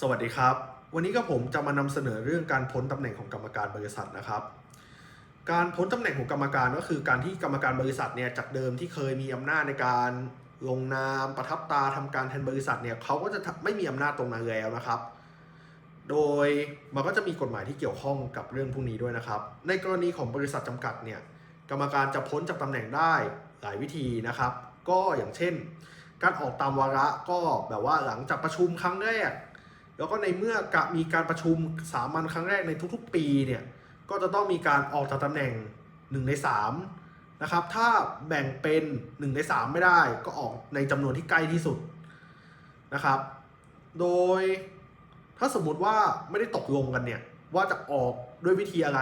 สวัสดีครับ วันนี้ก็ผมจะมานำเสนอเรื่องการพ้นตำแหน่งของกรรมการบริษัทนะครับ การพ้นตำแหน่งของกรรมการก็คือการที่กรรมการบริษัทเนี่ยจากเดิมที่เคยมีอำนาจในการลงนามประทับตาทำการแทนบริษัทเนี่ยเขาก็จะไม่มีอำนาจตรงนั้นแล้วนะครับ โดยมันก็จะมีกฎหมายที่เกี่ยวข้องกับเรื่องพวกนี้ด้วยนะครับ ในกรณีของบริษัทจำกัดเนี่ยกรรมการจะพ้นจากตำแหน่งได้หลายวิธีนะครับ ก็อย่างเช่น การออกตามวาระก็แบบว่าหลังจากประชุมครั้งแรก แล้วก็ในเมื่อกะมีการประชุมสามัญครั้งแรกในทุกๆ ปีเนี่ยก็จะต้องมีการออกจากตำแหน่ง 1 ใน3นะครับถ้าแบ่งเป็น 1 ใน 3 ไม่ได้ก็ออกในจำนวนที่ใกล้ที่สุดนะครับ โดยถ้าสมมุติว่าไม่ได้ตกลงกันเนี่ยว่าจะออกด้วยวิธีอะไร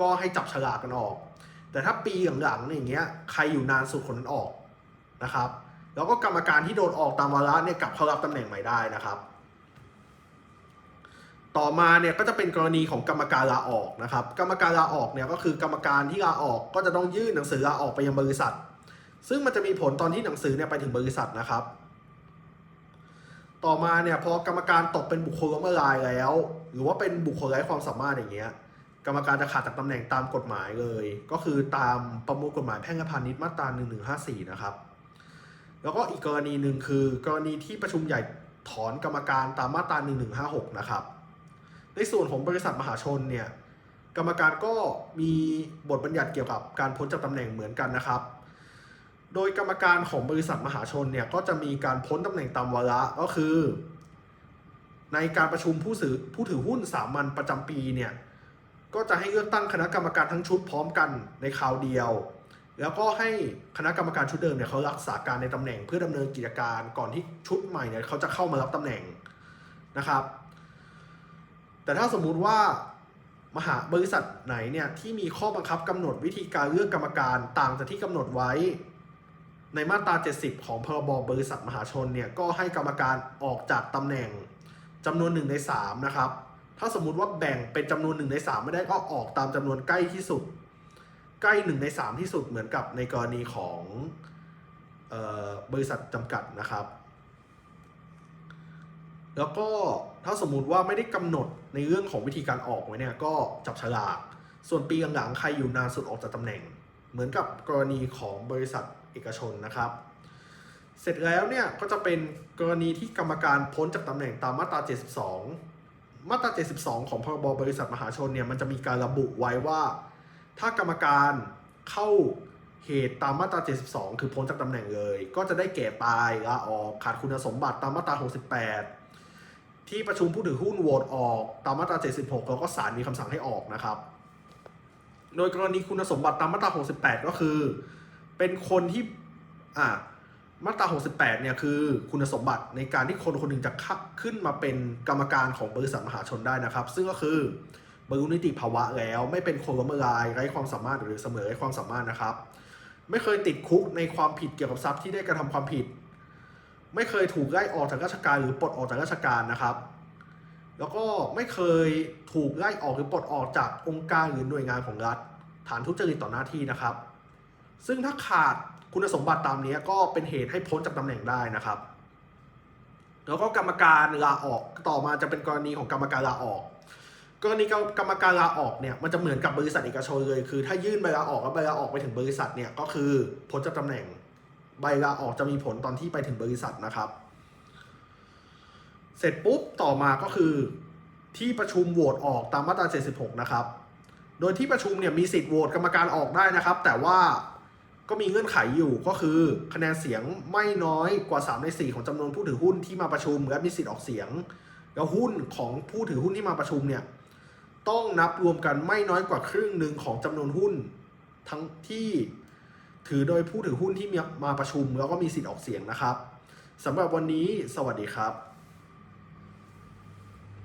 ก็ให้จับฉลากกันออก แต่ถ้าปีหลังๆเนี่ยอย่างเงี้ยใครอยู่นานสุดคนนั้นออกนะครับ แล้วก็กรรมการที่โดนออกตามวาระเนี่ยกลับเข้ารับตำแหน่งใหม่ได้นะครับ ต่อมาเนี่ยก็จะเป็นกรณีของกรรมการลาออกนะครับ กรรมการลาออกเนี่ยก็คือกรรมการที่ลาออกก็จะต้องยื่นหนังสือลาออกไปยังบริษัท ซึ่งมันจะมีผลตอนที่หนังสือเนี่ยไปถึงบริษัทนะครับ ต่อมาเนี่ยพอกรรมการตกเป็นบุคคลล้มละลายแล้ว หรือว่าเป็นบุคคลไร้ความสามารถอย่างเงี้ยกรรมการจะขาดจากตำแหน่งตามกฎหมายเลย ก็คือตามประมวลกฎหมายแพ่งและพาณิชย์มาตรา 1154 นะครับ แล้วก็อีกกรณีหนึ่งคือกรณีที่ประชุมใหญ่ถอนกรรมการตามมาตรา 1156 นะครับ ในส่วนของบริษัทมหาชนเนี่ยกรรมการก็มีบทบัญญัติเกี่ยวกับการพ้นจากตำแหน่งเหมือนกันนะครับ โดยกรรมการของบริษัทมหาชนเนี่ยก็จะมีการพ้นตำแหน่งตามวาระก็คือ ในการประชุมผู้ถือผู้ถือหุ้นสามัญประจำปีเนี่ยก็จะให้เลือกตั้งคณะกรรมการทั้งชุดพร้อมกันในคราวเดียว แล้วก็ให้คณะกรรมการชุดเดิมเนี่ยเขารักษาการในตำแหน่ง เพื่อดำเนินกิจการก่อนที่ชุดใหม่เนี่ยเขาจะเข้ามารับตำแหน่งนะครับ แต่ถ้าสมมุติว่ามหาบริษัทไหนเนี่ยที่มีข้อบังคับกำหนดวิธีการเลือกกรรมการต่างจากที่กำหนดไว้ ในมาตรา 70 ของพรบบริษัทมหาชนเนี่ยก็ให้กรรมการออกจากตำแหน่งจำนวน1ใน3นะครับถ้าสมมุติว่าแบ่งเป็นจำนวน1ใน3ไม่ได้ก็ออกตามจำนวนใกล้ที่สุด ใกล้1ใน3ที่สุดเหมือนกับในกรณีของออบริษัทจำกัดนะครับ แล้วก็ ถ้าสมมุติว่าไม่ได้กำหนดในเรื่องของวิธีการออกไว้เนี่ยก็จับฉลาก ส่วนปีหลังๆใครอยู่นานสุดออกจากตำแหน่ง เหมือนกับกรณีของบริษัทเอกชนนะครับ เสร็จแล้วเนี่ยก็จะเป็นกรณีที่กรรมการพ้นจากตำแหน่งตามมาตรา 72 มาตรา 72 ของพรบบริษัทมหาชนเนี่ยมันจะมีการระบุไว้ว่า ถ้ากรรมการเข้าเหตุตามมาตรา 72 คือพ้นจากตำแหน่งเลย ก็จะได้แก่ตายลาออกขาดคุณสมบัติตามมาตรา 68 ที่ประชุมผู้ถือหุ้นโหวตออกตามมาตรา 76 แล้วก็ศาลมีคำสั่งให้ออกนะครับ โดยกรณีคุณสมบัติตามมาตรา 68 ก็คือ เป็นคนที่อ่ามาตรา 68 เนี่ยคือคุณสมบัติในการที่คนคนหนึ่งจะขึ้นมาเป็นกรรมการของบริษัทมหาชนได้นะครับ ซึ่งก็คือบรรลุนิติภาวะแล้วไม่เป็นคนล้มละลายไร้ความสามารถหรือเสมอไร้ความสามารถนะครับ ไม่เคยติดคุกในความผิดเกี่ยวกับทรัพย์ที่ได้กระทำความผิด ไม่เคยถูกไล่ออกจากราชการหรือปลดออกจากราชการนะครับ แล้วก็ไม่เคยถูกไล่ออกหรือปลดออกจากองค์การหรือหน่วยงานของรัฐ ฐานทุจริตต่อหน้าที่นะครับ ซึ่งถ้าขาดคุณสมบัติตามนี้ก็เป็นเหตุให้พ้นจากตำแหน่งได้นะครับ แล้วก็กรรมการลาออกต่อมาจะเป็นกรณีของกรรมการลาออกกรณีกรรมการลาออกเนี่ยมันจะเหมือนกับบริษัทเอกชนเลย คือถ้ายื่นใบลาออกแล้วใบลาออกไปถึงบริษัทเนี่ยก็คือพ้นจากตำแหน่ง ใบลาออกจะมีผลตอนที่ไปถึงบริษัทนะครับ เสร็จปุ๊บต่อมาก็คือที่ประชุมโหวตออกตามมาตรา 76 นะครับ โดยที่ประชุมเนี่ยมีสิทธิ์โหวตกรรมการออกได้นะครับ แต่ว่าก็มีเงื่อนไขอยู่ก็คือคะแนนเสียงไม่น้อยกว่า 3 ใน 4 ของจำนวนผู้ถือหุ้นที่มาประชุมและมีสิทธิ์ออกเสียง แล้วหุ้นของผู้ถือหุ้นที่มาประชุมเนี่ยต้องนับรวมกันไม่น้อยกว่าครึ่งหนึ่งของจำนวนหุ้นทั้งที่ ถือโดยผู้ถือหุ้นที่มาประชุมแล้วก็มีสิทธิ์ออกเสียงนะครับสำหรับวันนี้สวัสดีครับ